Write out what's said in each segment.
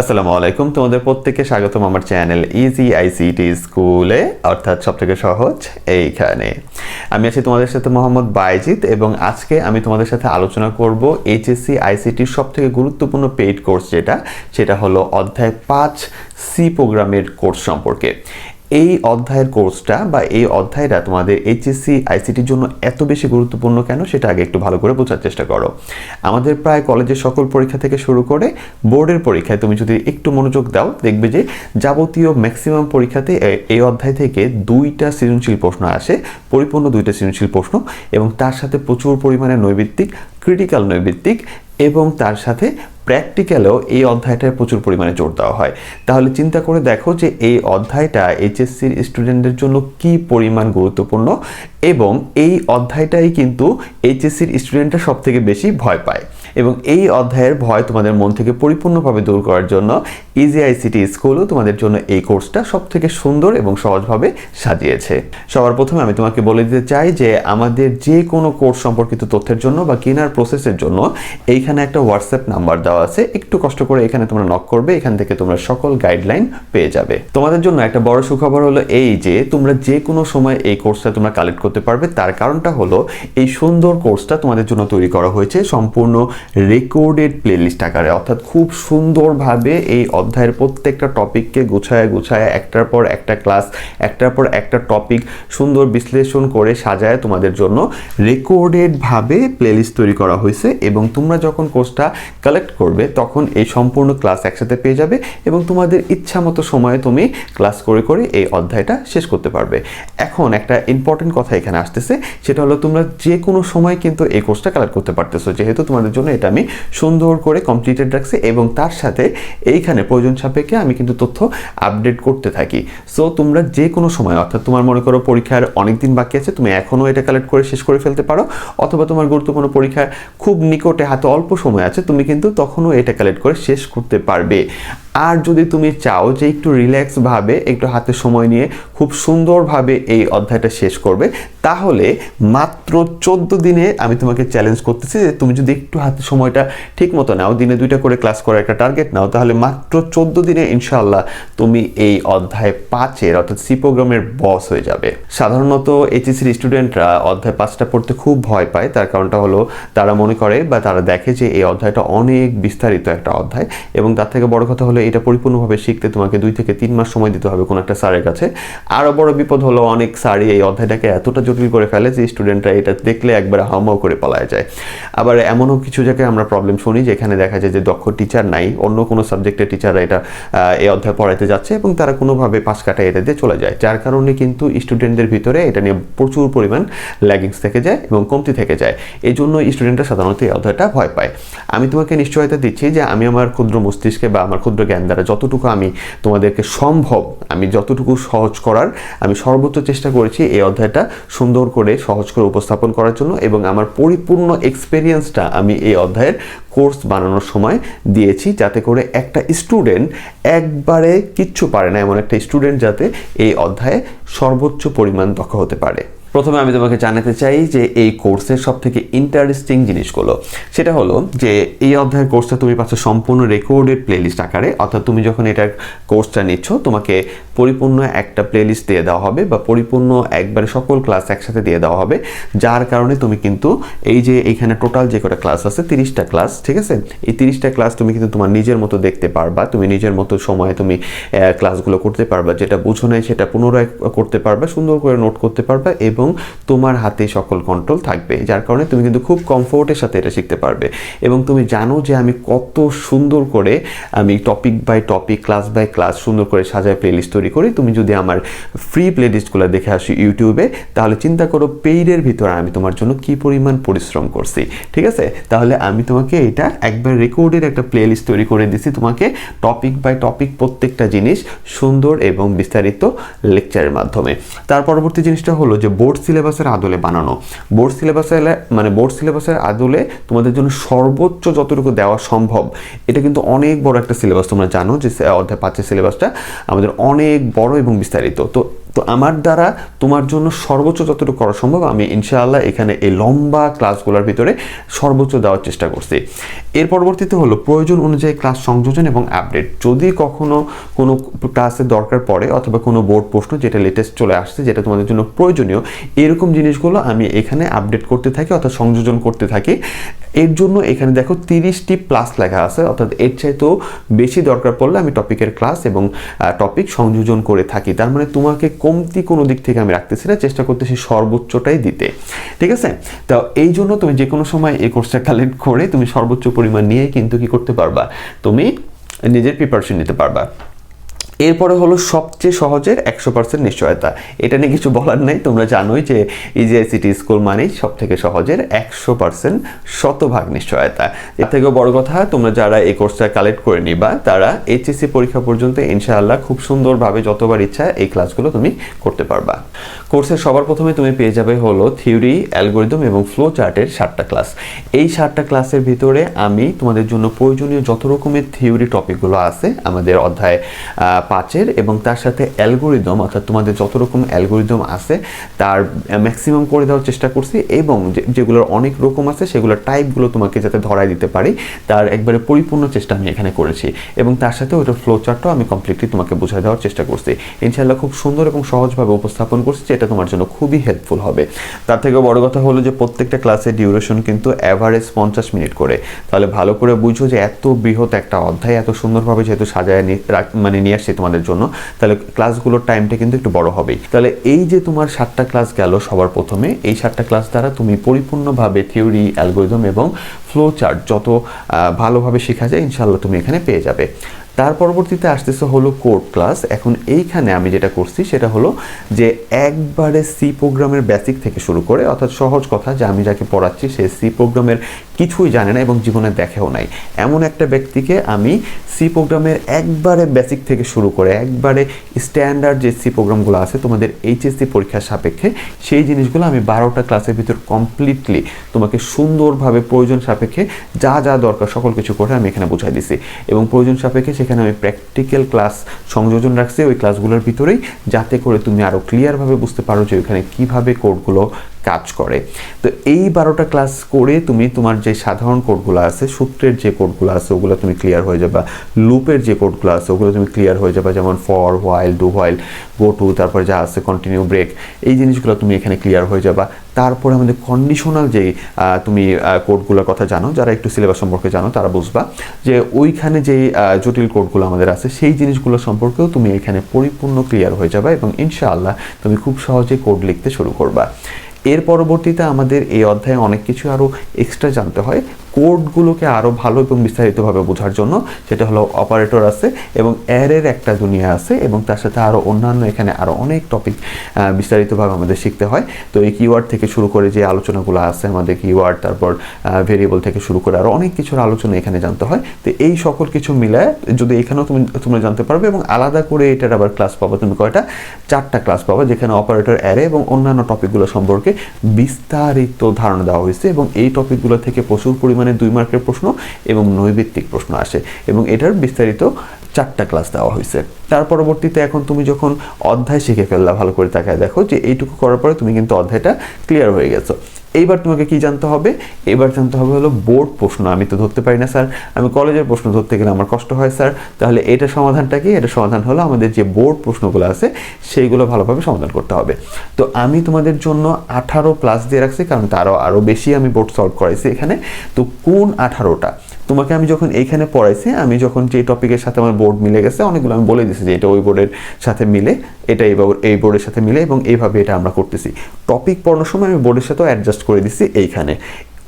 আসসালামু আলাইকুম। তোমাদের প্রত্যেককে স্বাগতম আমার চ্যানেল ইজি আইসিটি স্কুলে অর্থাৎ সবথেকে সহজ এইখানে। আমি আছি তোমাদের সাথে মোহাম্মদ বাইজিৎ এবং আজকে আমি তোমাদের সাথে আলোচনা করব এইচএসসি আইসিটির সবথেকে গুরুত্বপূর্ণ পেইড কোর্স যেটা, সেটা হলো অধ্যায় পাঁচ সি প্রোগ্রামের কোর্স সম্পর্কে। এই অধ্যায়ের কোর্সটা বা এই অধ্যায়টা তোমাদের এইচএসসি আইসিটির জন্য এত বেশি গুরুত্বপূর্ণ কেন সেটা আগে একটু ভালো করে বোঝার চেষ্টা করো। আমাদের প্রায় কলেজের সকল পরীক্ষা থেকে শুরু করে বোর্ডের পরীক্ষায় তুমি যদি একটু মনোযোগ দাও, দেখবে যে যাবতীয় ম্যাক্সিমাম পরীক্ষাতে এই অধ্যায় থেকে দুইটা সৃজনশীল প্রশ্ন আসে, পরিপূর্ণ দুইটা সৃজনশীল প্রশ্ন এবং তার সাথে প্রচুর পরিমাণে নৈবিত্তিক ক্রিটিক্যাল নৈবিত্তিক এবং তার সাথে প্র্যাকটিক্যালেও এই অধ্যায়টায় প্রচুর পরিমাণে জোর দেওয়া হয়। তাহলে চিন্তা করে দেখো যে এই অধ্যায়টা এইচএসসির স্টুডেন্টদের জন্য কি পরিমাণ গুরুত্বপূর্ণ এবং এই অধ্যায়টাই কিন্তু এইচএসসির স্টুডেন্টরা সবথেকে বেশি ভয় পায়। এবং এই অধ্যায়ের ভয় তোমাদের মন থেকে পরিপূর্ণভাবে দূর করার জন্য ইজি আইসিটি স্কুলও তোমাদের জন্য এই কোর্সটা সব থেকে সুন্দর এবং সহজভাবে সাজিয়েছে। সবার প্রথমে আমি তোমাকে বলে দিতে চাই যে আমাদের যে কোনো কোর্স সম্পর্কিত তথ্যের জন্য বা কেনার প্রসেসের জন্য এইখানে একটা হোয়াটসঅ্যাপ নাম্বার দেওয়া আছে। একটু কষ্ট করে এখানে তোমরা নক করবে, এখান থেকে তোমরা সকল গাইডলাইন পেয়ে যাবে। তোমাদের জন্য একটা বড় সুখবর হলো এই যে তোমরা যে কোনো সময় এই কোর্সটা তোমরা কালেক্ট করতে পারবে। তার কারণটা হলো এই সুন্দর কোর্সটা তোমাদের জন্য তৈরি করা হয়েছে। সম্পূর্ণ রেকর্ডেড প্লেলিস্ট আকারে। অর্থাৎ খুব সুন্দরভাবে এই অধ্যায়ের প্রত্যেকটা টপিককে গুছায় গুছায় একটার পর একটা ক্লাস একটার পর একটা টপিক সুন্দর বিশ্লেষণ করে সাজায় তোমাদের জন্য রেকর্ডেডভাবে প্লেলিস্ট তৈরি করা হয়েছে এবং তোমরা যখন কোর্সটা কালেক্ট করবে তখন এই সম্পূর্ণ ক্লাস একসাথে পেয়ে যাবে এবং তোমাদের ইচ্ছা মতো সময়ে তুমি ক্লাস করে করে এই অধ্যায়টা শেষ করতে পারবে। এখন একটা ইম্পর্টেন্ট কথা এখানে আসতেছে, সেটা হলো তোমরা যে কোনো সময় কিন্তু এই কোর্সটা কালেক্ট করতে পারতেছো, যেহেতু তোমাদের জন্য এটা আমি সুন্দর করে কমপ্লিটেড রাখছি এবং তার সাথে এইখানে প্রয়োজন সাপেক্ষে আমি কিন্তু তথ্য আপডেট করতে থাকি। সো তোমরা যে কোনো সময়, অর্থাৎ তোমার মনে করো পরীক্ষার অনেক দিন বাকি আছে, তুমি এখনও এটা কালেক্ট করে শেষ করে ফেলতে পারো, অথবা তোমার গুরুত্বপূর্ণ পরীক্ষা খুব নিকটে হাতে অল্প সময় আছে, তুমি কিন্তু তখনও এটা কালেক্ট করে শেষ করতে পারবে। আর যদি তুমি চাও যে একটু রিল্যাক্স ভাবে, একটু হাতে সময় নিয়ে খুব সুন্দরভাবে এই অধ্যায়টা শেষ করবে, তাহলে মাত্র চোদ্দ দিনে আমি তোমাকে চ্যালেঞ্জ করতেছি যে তুমি যদি একটু হাতে সময়টা ঠিক মতো নাও, দিনে দুইটা করে ক্লাস করার একটা টার্গেট নাও, তাহলে মাত্র চোদ্দ দিনে ইনশাল্লাহ তুমি এই অধ্যায় পাঁচের, অর্থাৎ সি প্রোগ্রামের বস হয়ে যাবে। সাধারণত এইচএসির স্টুডেন্টরা অধ্যায় পাঁচটা পড়তে খুব ভয় পায়, তার কারণটা হলো তারা মনে করে বা তারা দেখে যে এই অধ্যায়টা অনেক বিস্তারিত একটা অধ্যায় এবং তার থেকে বড় কথা হলো এটা পরিপূর্ণভাবে শিখতে তোমাকে দুই থেকে তিন মাস সময় দিতে হবে কোনো একটা স্যারের কাছে। আরও বড় বিপদ হলো অনেক স্যারই এই অধ্যায়টাকে এতটা জটিল করে ফেলে যে স্টুডেন্টরা এটা দেখলে একবার হাউমাউ করে পালায় যায়। আবার এমনও কিছু জায়গায় আমরা প্রবলেম শুনি যেখানে দেখা যায় যে দক্ষ টিচার নাই, অন্য কোনো সাবজেক্টের টিচাররা এটা এই অধ্যায় পড়াইতে যাচ্ছে এবং তারা কোনোভাবে পাশ কাটায় এটা দিয়ে চলে যায়। যার কারণে কিন্তু স্টুডেন্টদের ভিতরে এটা নিয়ে প্রচুর পরিমাণ ল্যাগিংস থেকে যায় এবং কমতি থেকে যায়। এই জন্য স্টুডেন্টরা সাধারণত এই অধ্যায়টা ভয় পায়। আমি তোমাকে নিশ্চয়তা দিচ্ছি যে আমি আমার ক্ষুদ্র মস্তিষ্কে বা আমার ক্ষুদ্র জ্ঞান দ্বারা যতটুকু আমি তোমাদেরকে সম্ভব, আমি যতটুকু সহজ করার, আমি সর্বোচ্চ চেষ্টা করেছি এই অধ্যায়টা সুন্দর করে, সহজ করে উপস্থাপন করার জন্য এবং আমার পরিপূর্ণ এক্সপেরিয়েন্সটা আমি এই অধ্যায়ের কোর্স বানানোর সময় দিয়েছি যাতে করে একটা স্টুডেন্ট একবারে কিচ্ছু পারে না, এমন একটা স্টুডেন্ট যাতে এই অধ্যায়ে সর্বোচ্চ পরিমাণ দক্ষ হতে পারে। প্রথমে আমি তোমাকে জানাতে চাই যে এই কোর্সের সব থেকে ইন্টারেস্টিং জিনিসগুলো। সেটা হলো যে এই অধ্যায়ের কোর্সটা তুমি পাচ্ছ সম্পূর্ণ রেকর্ডেড প্লেলিস্ট আকারে। অর্থাৎ তুমি যখন এটার কোর্সটা নিচ্ছ, তোমাকে পরিপূর্ণ একটা প্লেলিস্ট দিয়ে দেওয়া হবে বা পরিপূর্ণ একবারে সকল ক্লাস একসাথে দিয়ে দেওয়া হবে। যার কারণে তুমি কিন্তু এই যে এইখানে টোটাল যে কটা ক্লাস আছে, তিরিশটা ক্লাস ঠিক আছে? এই তিরিশটা ক্লাস তুমি কিন্তু তোমার নিজের মতো দেখতে পারবা। তুমি নিজের মতো সময়ে তুমি ক্লাসগুলো করতে পারবা। যেটা বুঝো নাই সেটা পুনরায় করতে পারবা, সুন্দর করে নোট করতে পারবা এবং তোমার হাতে সকল কন্ট্রোল থাকবে, যার কারণে তুমি কিন্তু খুব কমফোর্টের সাথে এটা শিখতে পারবে। এবং তুমি জানো যে আমি কত সুন্দর করে আমি topic by topic class by class সুন্দর করে সাজায় প্লেলিস্ট তৈরি করি। তুমি যদি আমার ফ্রি প্লেলিস্টগুলো দেখে আসো ইউটিউবে তাহলে চিন্তা করো পেইডের ভিতরে আমি তোমার জন্য কি পরিমাণ পরিশ্রম করছি। ঠিক আছে? তাহলে আমি তোমাকে এটা একবার রেকর্ডের একটা প্লেলিস্ট তৈরি করে দিছি। তোমাকে টপিক বাই টপিক প্রত্যেকটা জিনিস সুন্দর এবং বিস্তারিত লেকচারের মাধ্যমে। তার পরবর্তী জিনিসটা হলো যে বোর্ড সিলেবাসের আদলে বানানো। বোর্ড সিলেবাসের মানে বোর্ড সিলেবাসের আদলে তোমাদের জন্য সর্বোচ্চ যতটুকু দেওয়া সম্ভব, এটা কিন্তু অনেক বড় একটা সিলেবাস তোমরা জানো যে, অধ্যায় পাঁচের সিলেবাসটা আমাদের অনেক বড় এবং বিস্তারিত। তো তো আমার দ্বারা তোমার জন্য সর্বোচ্চ যতটুকু করা সম্ভব, আমি ইনশাআল্লাহ এখানে এই লম্বা ক্লাসগুলোর ভিতরে সর্বোচ্চ দেওয়ার চেষ্টা করছি। এর পরবর্তীতে হলো প্রয়োজন অনুযায়ী ক্লাস সংযোজন এবং আপডেট। যদি কখনো কোনো ক্লাসের দরকার পড়ে অথবা কোনো বোর্ড প্রশ্ন যেটা লেটেস্ট চলে আসছে, যেটা তোমাদের জন্য প্রয়োজনীয়, এরকম জিনিসগুলো আমি এখানে আপডেট করতে থাকি অর্থাৎ সংযোজন করতে থাকি। এর জন্য এখানে দেখো তিরিশটি প্লাস লেখা আছে, অর্থাৎ এর চাইতেও বেশি দরকার পড়লে আমি টপিকের ক্লাস এবং টপিক সংযোজন করে থাকি। তার মানে তোমাকে কমতি কোনো দিক থেকে আমি রাখতেছি না, চেষ্টা করতেছি সর্বোচ্চটাই দিতে। ঠিক আছে? তো এই জন্য তুমি যে কোনো সময় এই কোর্সটা কালেক্ট করে তুমি সর্বোচ্চ পরিমাণ নিয়ে কিন্তু কি করতে পারবা? তুমি নিজের প্রিপারেশন নিতে পারবা। এরপরে হলো সবচেয়ে সহজের একশো পার্সেন্ট নিশ্চয়তা। এটা নিয়ে কিছু বলার নেই, তোমরা জানোই যে ইজিআইসিটি স্কুল মানেই সব থেকে সহজের একশো পার্সেন্ট শতভাগ নিশ্চয়তা। এর থেকেও বড় কথা, তোমরা যারা এই কোর্সটা কালেক্ট করে নিবা, তারা এইচএসসি পরীক্ষা পর্যন্ত ইনশাআল্লাহ খুব সুন্দরভাবে যতবার ইচ্ছা এই ক্লাসগুলো তুমি করতে পারবা। কোর্সের সবার প্রথমে তুমি পেয়ে যাবে হলো থিওরি অ্যালগোরিদম এবং ফ্লো চার্টের সাতটা ক্লাস এই সাতটা ক্লাসের ভিতরে আমি তোমাদের জন্য প্রয়োজনীয় যত রকমের থিওরি টপিকগুলো আছে আমাদের অধ্যায় পাঁচের এবং তার সাথে অ্যালগোরিদম, অর্থাৎ তোমাদের যত রকম অ্যালগোরিদম আছে, তার ম্যাক্সিমাম করে দেওয়ার চেষ্টা করছি এবং যেগুলোর অনেক রকম আছে, সেগুলোর টাইপগুলো তোমাকে যাতে ধরাই দিতে পারি, তার একবারে পরিপূর্ণ চেষ্টা আমি এখানে করেছি এবং তার সাথে ওইটার ফ্লো চার্টটাও আমি কমপ্লিটলি তোমাকে বুঝাই দেওয়ার চেষ্টা করছি। ইনশাল্লাহ খুব সুন্দর এবং সহজভাবে উপস্থাপন করছি, যেটা তোমার জন্য খুবই হেল্পফুল হবে। তার থেকে বড় কথা হলো যে প্রত্যেকটা ক্লাসের ডিউরেশন কিন্তু অ্যাভারেজ পঞ্চাশ মিনিট করে। তাহলে ভালো করে বুঝো যে এত বৃহৎ একটা অধ্যায়, এত সুন্দরভাবে যেহেতু সাজায় মানে নিয়ে আসছে তোমাদের জন্য, তাহলে ক্লাসগুলোর টাইমটা কিন্তু একটু বড় হবেই। তাহলে এই যে তোমার সাতটা ক্লাস গেল সবার প্রথমে, এই সাতটা ক্লাস দ্বারা তুমি পরিপূর্ণভাবে থিওরি অ্যালগোরিদম এবং ফ্লো চার্ট যত ভালোভাবে শেখা যায় ইনশাল্লাহ তুমি এখানে পেয়ে যাবে। তার পরবর্তীতে আসতেছে হলো কোড ক্লাস এখন এইখানে আমি যেটা করছি, সেটা হলো যে একবারে সি প্রোগ্রামের বেসিক থেকে শুরু করে, অর্থাৎ সহজ কথা যে আমি যাকে পড়াচ্ছি, সে সি প্রোগ্রামের কিছুই জানে না এবং জীবনে দেখেও নাই। এমন একটা ব্যক্তিকে আমি সি প্রোগ্রামের একবারে বেসিক থেকে শুরু করে, একবারে স্ট্যান্ডার্ড যে সি প্রোগ্রামগুলো আছে, তোমাদের এইচএসসি পরীক্ষার সাপেক্ষে, সেই জিনিসগুলো আমি বারোটা ক্লাসের ভিতর কমপ্লিটলি তোমাকে সুন্দরভাবে প্রয়োজন সাপেক্ষে যা যা দরকার সকল কিছু করে আমি এখানে বুঝাই দিছি। এবং প্রয়োজন সাপেক্ষে সেখানে আমি প্র্যাকটিক্যাল ক্লাস সংযোজন রাখছি, ওই ক্লাসগুলোর ভিতরেই, যাতে করে তুমি আরও ক্লিয়ারভাবে বুঝতে পারো যে ওইখানে কীভাবে কোডগুলো কাজ করে। তো এই বারোটা ক্লাস করে তুমি তোমার যে সাধারণ কোডগুলো আছে, সূত্রের যে কোডগুলো আছে, ওগুলো তুমি ক্লিয়ার হয়ে যাবে। লুপের যে কোডগুলো আছে, ওগুলো তুমি ক্লিয়ার হয়ে যাবে। যেমন for while do while go to তারপর যা আছে কন্টিনিউ ব্রেক এই জিনিসগুলো তুমি এখানে ক্লিয়ার হয়ে যাবা। তারপরে আমাদের কন্ডিশনাল যে তুমি কোডগুলোর কথা জানো, যারা একটু সিলেবাস সম্পর্কে জানো, তারা বুঝবা যে ওইখানে যে জটিল কোডগুলো আমাদের আছে, সেই জিনিসগুলো সম্পর্কেও তুমি এখানে পরিপূর্ণ ক্লিয়ার হয়ে যাবে এবং ইনশাআল্লাহ তুমি খুব সহজে কোড লিখতে শুরু করবা। এর পরবর্তীতে আমাদের এই অধ্যায়ে অনেক কিছু আরও এক্সট্রা জানতে হয়। কোডগুলোকে আরও ভালো এবং বিস্তারিতভাবে বোঝার জন্য সেটা হলো অপারেটর আছে এবং অ্যারের একটা দুনিয়া আছে এবং তার সাথে আরও অন্যান্য এখানে আরও অনেক টপিক বিস্তারিতভাবে আমাদের শিখতে হয়। তো এই কিওয়ার্ড থেকে শুরু করে যে আলোচনাগুলো আছে, আমাদের কিওয়ার্ড তারপর ভেরিয়েবল থেকে শুরু করে আরও অনেক কিছুর আলোচনা এখানে জানতে হয়। তো এই সকল কিছু মিলায় যদি এখানেও তুমি, তোমরা জানতে পারবে এবং আলাদা করে এটার আবার ক্লাস পাবো। তুমি কয়টা? চারটা ক্লাস পাবো যেখানে অপারেটর অ্যারে এবং অন্যান্য টপিকগুলো সম্পর্কে বিস্তারিত ধারণা দেওয়া হয়েছে এবং এই টপিকগুলো থেকে প্রচুর পরিমাণে দুই মার্কের প্রশ্ন এবং নৈবিত্তিক প্রশ্ন আসে এবং এটার বিস্তারিত চারটা ক্লাস দেওয়া হয়েছে। তার পরবর্তীতে এখন তুমি যখন অধ্যায় শিখে ফেললা, ভালো করে তাকায় দেখো যে এইটুকু করার পরে তুমি কিন্তু অধ্যায়টা ক্লিয়ার হয়ে গেছো। এইবার তোমাকে কি জানতে হবে? এবার জানতে হবে হলো বোর্ড প্রশ্ন। আমি তো ধরতে পারি না স্যার আমি কলেজের প্রশ্ন ধরতে গেলে আমার কষ্ট হয় স্যার তাহলে এটা সমাধানটা কি? এটা সমাধান হলো আমাদের যে বোর্ড প্রশ্নগুলো আছে, সেইগুলো ভালোভাবে সমাধান করতে হবে। তো আমি তোমাদের জন্য আঠারো প্লাস দিয়ে রাখছি, কারণ তারও আরও বেশি আমি বোর্ড সলভ করাইছি এখানে। তো কোন আঠারোটা? তোমাকে আমি যখন এইখানে পড়াইছি, আমি যখন যে টপিকের সাথে আমার বোর্ড মিলে গেছে, অনেকগুলো আমি বলে দিছি যে এটা ওই বোর্ডের সাথে মিলে, এটা এই এই বোর্ডের সাথে মিলে এবং এইভাবে এটা আমরা করতেছি। টপিক পড়ানোর সময় আমি বোর্ডের সাথেও অ্যাডজাস্ট করে দিছি এইখানে।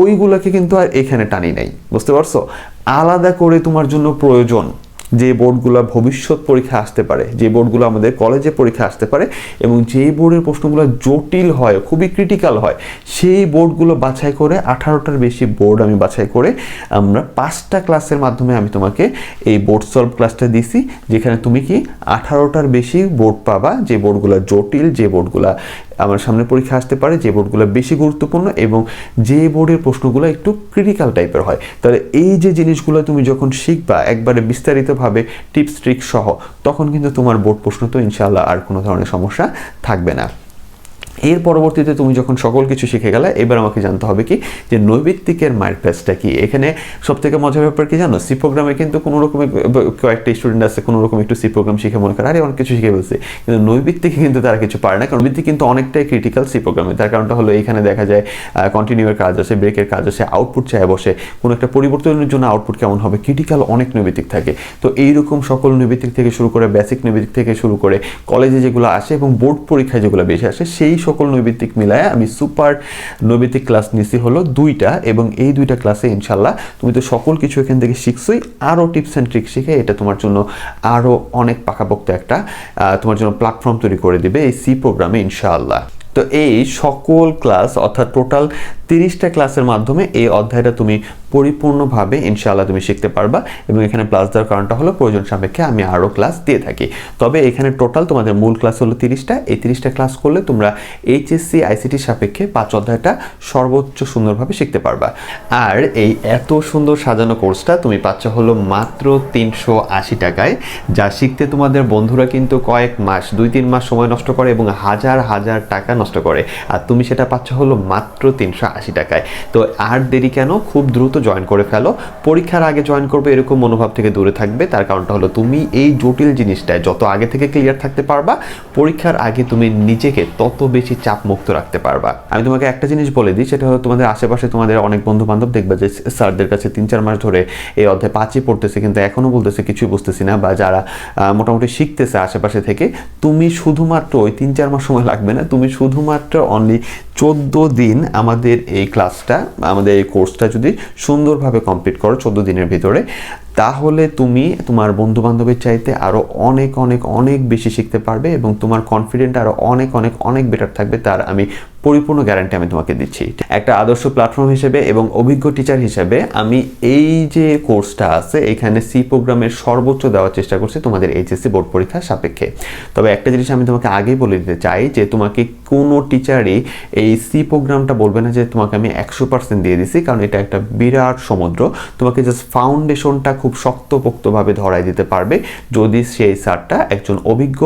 ওইগুলোকে কিন্তু আর এখানে টানি নাই, বুঝতে পারছ? আলাদা করে তোমার জন্য প্রয়োজন। যে বোর্ডগুলো ভবিষ্যৎ পরীক্ষা আসতে পারে, যে বোর্ডগুলো আমাদের কলেজে পরীক্ষা আসতে পারে এবং যেই বোর্ডের প্রশ্নগুলো জটিল হয়, খুবই ক্রিটিক্যাল হয়, সেই বোর্ডগুলো বাছাই করে আঠারোটার বেশি বোর্ড আমি বাছাই করে আমরা পাঁচটা ক্লাসের মাধ্যমে আমি তোমাকে এই বোর্ড সলভ ক্লাসটা দিছি, যেখানে তুমি কি আঠারোটার বেশি বোর্ড পাবা, যে বোর্ডগুলো জটিল, যে বোর্ডগুলো আমার সামনে পরীক্ষা আসতে পারে, যে বোর্ডগুলো বেশি গুরুত্বপূর্ণ এবং যে বোর্ডের প্রশ্নগুলো একটু ক্রিটিক্যাল টাইপের হয়। তাহলে এই যে জিনিসগুলো তুমি যখন শিখবা, একবারে বিস্তারিতভাবে টিপস ট্রিক সহ, তখন কিন্তু তোমার বোর্ড প্রশ্ন তো ইনশাল্লাহ আর কোনো ধরনের সমস্যা থাকবে না। এর পরবর্তীতে তুমি যখন সকল কিছু শিখে গেলে, এবার আমাকে জানতে হবে কি? যে নৈবিত্তিকের মায়ের প্যাচটা কি? এখানে সব থেকে মজার ব্যাপার কি জানো? সি প্রোগ্রামে কিন্তু কোনো রকমের কয়েকটা স্টুডেন্ট আছে, কোনো রকম একটু সি প্রোগ্রাম শিখে মনে করে, আরে, অনেক কিছু শিখে ফেলছে। কিন্তু নৈবিত্তিকে কিন্তু তারা কিছু পারে না, কারণ নৈবিত্তিক কিন্তু অনেকটাই ক্রিটিক্যাল সি প্রোগ্রামে। তার কারণটা হলো এইখানে দেখা যায় কন্টিনিউয়ের কাজ আছে ব্রেকের কাজ আছে আউটপুট চায় বসে। কোনো একটা পরিবর্তনের জন্য আউটপুট কেমন হবে? ক্রিটিক্যাল অনেক নৈবিত্তিক থাকে। তো এইরকম সকল নৈবিত্তিক থেকে শুরু করে বেসিক নৈবিত্তিক থেকে শুরু করে কলেজে যেগুলো আসে এবং বোর্ড পরীক্ষায় যেগুলো বেশি আসে, সেই সকল নৈবিত্তিক মিলায় আমি সুপার নৈবিত্তিক ক্লাস নিছি হলো দুইটা এবং এই দুইটা ক্লাসে ইনশাল্লাহ তুমি তো সকল কিছু এখান থেকে শিখছোই। আরও টিপস অ্যান্ড ট্রিক শিখে এটা তোমার জন্য আরও অনেক পাকাপোক্ত একটা তোমার জন্য প্ল্যাটফর্ম তৈরি করে দিবে এই সি প্রোগ্রামে ইনশাআল্লাহ তো এই সকল ক্লাস অর্থাৎ টোটাল তিরিশটা ক্লাসের মাধ্যমে এই অধ্যায়টা তুমি পরিপূর্ণভাবে ইনশাআল্লাহ তুমি শিখতে পারবা এবং এখানে প্লাস দেওয়ার কারণটা হলো প্রয়োজন সাপেক্ষে আমি আরও ক্লাস দিয়ে থাকি। তবে এখানে টোটাল তোমাদের মূল ক্লাস হলো তিরিশটা। এই তিরিশটা ক্লাস করলে তোমরা এইচএসসি আইসিটি সাপেক্ষে পাঁচ অধ্যায়টা সর্বোচ্চ সুন্দরভাবে শিখতে পারবা। আর এই এত সুন্দর সাজানো কোর্সটা তুমি পাচ্ছ হলো মাত্র তিনশো আশি টাকায়। যা শিখতে তোমাদের বন্ধুরা কিন্তু কয়েক মাস, দুই তিন মাস সময় নষ্ট করে এবং হাজার হাজার টাকা নষ্ট করে। আর তুমি সেটা পাচ্ছ হলো মাত্র তিনশো আশি টাকায়। তো আর দেরি কেন? খুব দ্রুত জয়েন করে ফেলো। পরীক্ষার আগে জয়েন করবে এরকম মনোভাব থেকে দূরে থাকবে। তার কারণটা হলো তুমি এই জটিল জিনিসটায় যত আগে থেকে ক্লিয়ার থাকতে পারবা, পরীক্ষার আগে তুমি নিজেকে তত বেশি চাপ মুক্ত রাখতে পারবা। আমি তোমাকে একটা জিনিস বলে দিই, সেটা হলো তোমাদের আশেপাশে তোমাদের অনেক বন্ধু বান্ধব দেখবে যে স্যারদের কাছে তিন চার মাস ধরে এই অধ্যায় পাঁচই পড়তেছে, কিন্তু এখনও বলতেছে কিছুই বুঝতেছি না, বা যারা মোটামুটি শিখতেছে আশেপাশে থেকে, তুমি শুধুমাত্র ওই তিন চার মাস সময় লাগবে না, তুমি শুধুমাত্র অনলি চোদ্দ দিন আমাদের এই ক্লাসটা আমাদের এই কোর্সটা যদি সুন্দরভাবে কমপ্লিট করো চোদ্দ দিনের ভিতরে, তাহলে তুমি তোমার বন্ধু বান্ধবের চাইতে আরও অনেক অনেক অনেক বেশি শিখতে পারবে এবং তোমার কনফিডেন্ট আরও অনেক অনেক অনেক বেটার থাকবে। তার আমি পরিপূর্ণ গ্যারান্টি আমি তোমাকে দিচ্ছি। একটা আদর্শ প্ল্যাটফর্ম হিসেবে এবং অভিজ্ঞ টিচার হিসেবে আমি এই যে কোর্সটা আছে, এখানে সি প্রোগ্রামের সর্বোচ্চ দেওয়ার চেষ্টা করছি তোমাদের এইচএসসি বোর্ড পরীক্ষার সাপেক্ষে। তবে একটা জিনিস আমি তোমাকে আগেই বলে দিতে চাই যে তোমাকে কোনো টিচারই এই সি প্রোগ্রামটা বলবে না যে তোমাকে আমি একশো পার্সেন্ট দিয়ে দিছি, কারণ এটা একটা বিরাট সমুদ্র। তোমাকে জাস্ট ফাউন্ডেশনটা খুব শক্তপোক্তভাবে ধরাই দিতে পারবে। যদি সেই স্যারটা একজন অভিজ্ঞ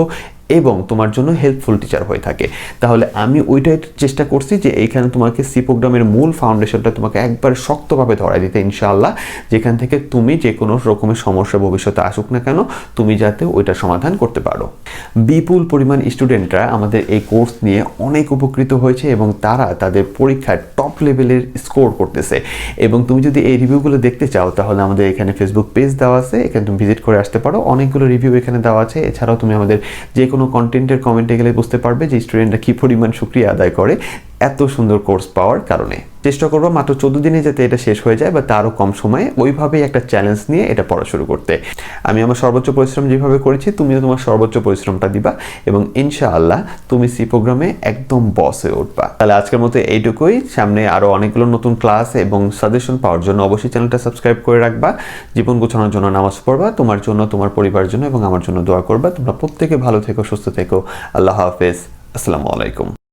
এবং তোমার জন্য হেল্পফুল টিচার হয়ে থাকে। তাহলে আমি ওইটাই চেষ্টা করছি যে এইখানে তোমাকে সি প্রোগ্রামের মূল ফাউন্ডেশনটা তোমাকে একবারে শক্তভাবে ধরাই দিতে ইনশাআল্লাহ, যেখান থেকে তুমি যে কোনো রকমের সমস্যা ভবিষ্যতে আসুক না কেন, তুমি যাতে ওইটা সমাধান করতে পারো। বিপুল পরিমাণ স্টুডেন্টরা আমাদের এই কোর্স নিয়ে অনেক উপকৃত হয়েছে এবং তারা তাদের পরীক্ষায় টপ লেভেলের স্কোর করতেছে। এবং তুমি যদি এই রিভিউগুলো দেখতে চাও, তাহলে আমাদের এখানে ফেসবুক পেজ দেওয়া আছে, এখানে তুমি ভিজিট করে আসতে পারো। অনেকগুলো রিভিউ এখানে দেওয়া আছে। এছাড়াও তুমি আমাদের যে কোনো কন্টেন্টের কমেন্টে গেলে বুঝতে পারবে যে স্টুডেন্টরা কী পরিমাণ সুক্রিয়া আদায় করে। এত সুন্দর কোর্স পাওয়ার কারণে। চেষ্টা করব মাত্র চোদ্দ দিনে যাতে এটা শেষ হয়ে যায় বা তারও কম সময়ে ওইভাবেই একটা চ্যালেঞ্জ নিয়ে এটা পড়া শুরু করতে। আমি আমার সর্বোচ্চ পরিশ্রম যেভাবে করেছি, তুমিও তোমার সর্বোচ্চ পরিশ্রমটা দিবা এবং ইনশাআল্লাহ তুমি সি প্রোগ্রামে একদম বস হয়ে উঠবা। তাহলে আজকের মতো এইটুকুই। সামনে আরও অনেকগুলো নতুন ক্লাস এবং সাজেশন পাওয়ার জন্য অবশ্যই চ্যানেলটা সাবস্ক্রাইব করে রাখবা। জীবন গোছানোর জন্য নামাজ পড়বা, তোমার জন্য, তোমার পরিবারের জন্য এবং আমার জন্য দোয়া করবা। তোমরা প্রত্যেকে ভালো থেকো, সুস্থ থেকো। আল্লাহ হাফেজ। আসসালামু আলাইকুম।